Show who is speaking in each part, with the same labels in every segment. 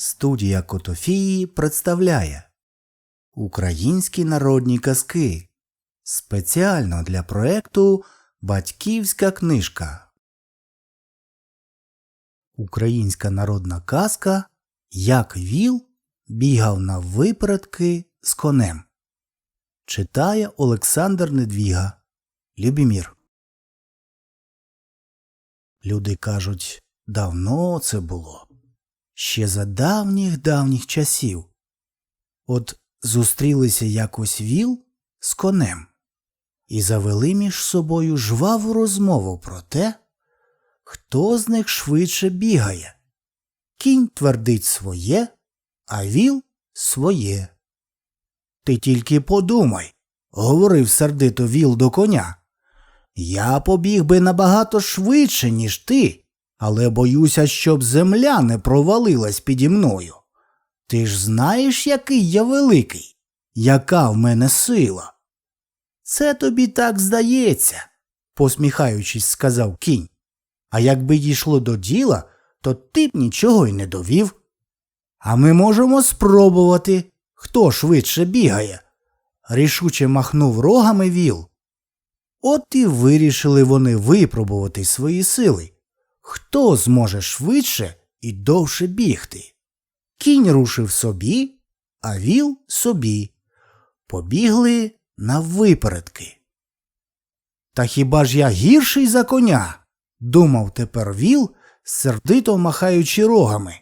Speaker 1: Студія Котофії представляє Українські народні казки спеціально для проекту Батьківська книжка. Українська народна казка Як віл бігав на випередки з конем. Читає Олександр Недвіга. Любімір. Люди кажуть, давно це було ще за давніх давніх часів. От зустрілися якось віл з конем і завели між собою жваву розмову про те, хто з них швидше бігає. Кінь твердить своє, а віл своє. Ти тільки подумай, говорив сердито віл до коня. Я побіг би набагато швидше, ніж ти, але боюся, щоб земля не провалилась піді мною. Ти ж знаєш, який я великий, яка в мене сила. Це тобі так здається, посміхаючись, сказав кінь. А якби дійшло до діла, то ти б нічого й не довів. А ми можемо спробувати, хто швидше бігає. Рішуче махнув рогами віл. От і вирішили вони випробувати свої сили. Хто зможе швидше і довше бігти? Кінь рушив собі, а віл собі. Побігли на випередки. Та хіба ж я гірший за коня? думав тепер віл, сердито махаючи рогами.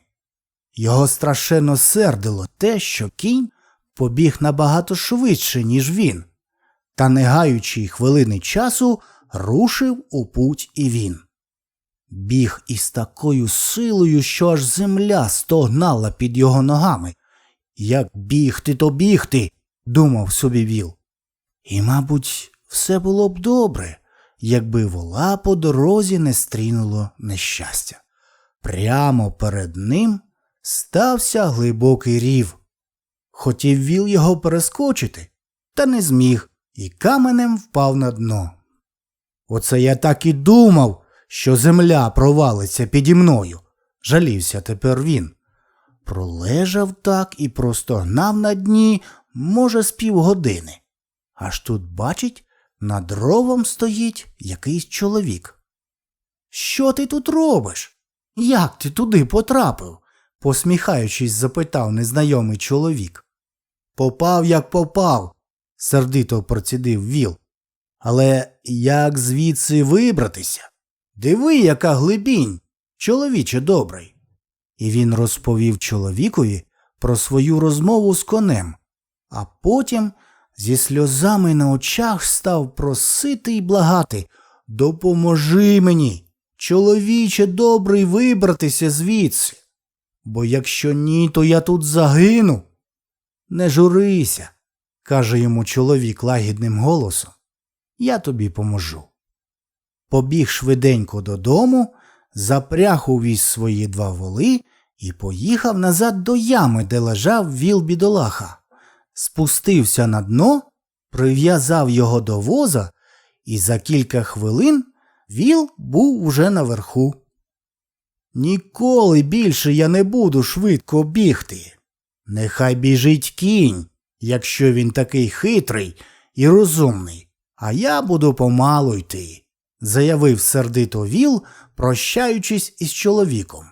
Speaker 1: Його страшенно сердило те, що кінь побіг набагато швидше, ніж він, та, не гаючи хвилини часу, рушив у путь і він. Біг із такою силою, що аж земля стогнала під його ногами. Як бігти, то бігти, думав собі віл. І, мабуть, все було б добре, якби вола по дорозі не стрінуло нещастя. Прямо перед ним стався глибокий рів. Хотів віл його перескочити, та не зміг і каменем впав на дно. Оце я так і думав що земля провалиться піді мною, жалівся тепер він. Пролежав так і простогнав на дні, може, з півгодини. Аж тут, бачить, над ровом стоїть якийсь чоловік. Що ти тут робиш? Як ти туди потрапив? посміхаючись, запитав незнайомий чоловік. Попав, як попав, сердито процідив віл. Але як звідси вибратися? Диви, яка глибінь, чоловіче добрий. І він розповів чоловікові про свою розмову з конем, а потім зі сльозами на очах став просити й благати Допоможи мені, чоловіче добрий, вибратися звідси. Бо якщо ні, то я тут загину. Не журися, каже йому чоловік лагідним голосом. Я тобі поможу побіг швиденько додому, запряг у віз свої два воли і поїхав назад до ями, де лежав віл бідолаха, спустився на дно, прив'язав його до воза, і за кілька хвилин віл був уже наверху. Ніколи більше я не буду швидко бігти. Нехай біжить кінь, якщо він такий хитрий і розумний, а я буду помалу йти заявив сердито Віл, прощаючись із чоловіком.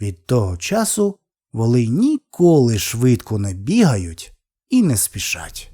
Speaker 1: Від того часу воли ніколи швидко не бігають і не спішать.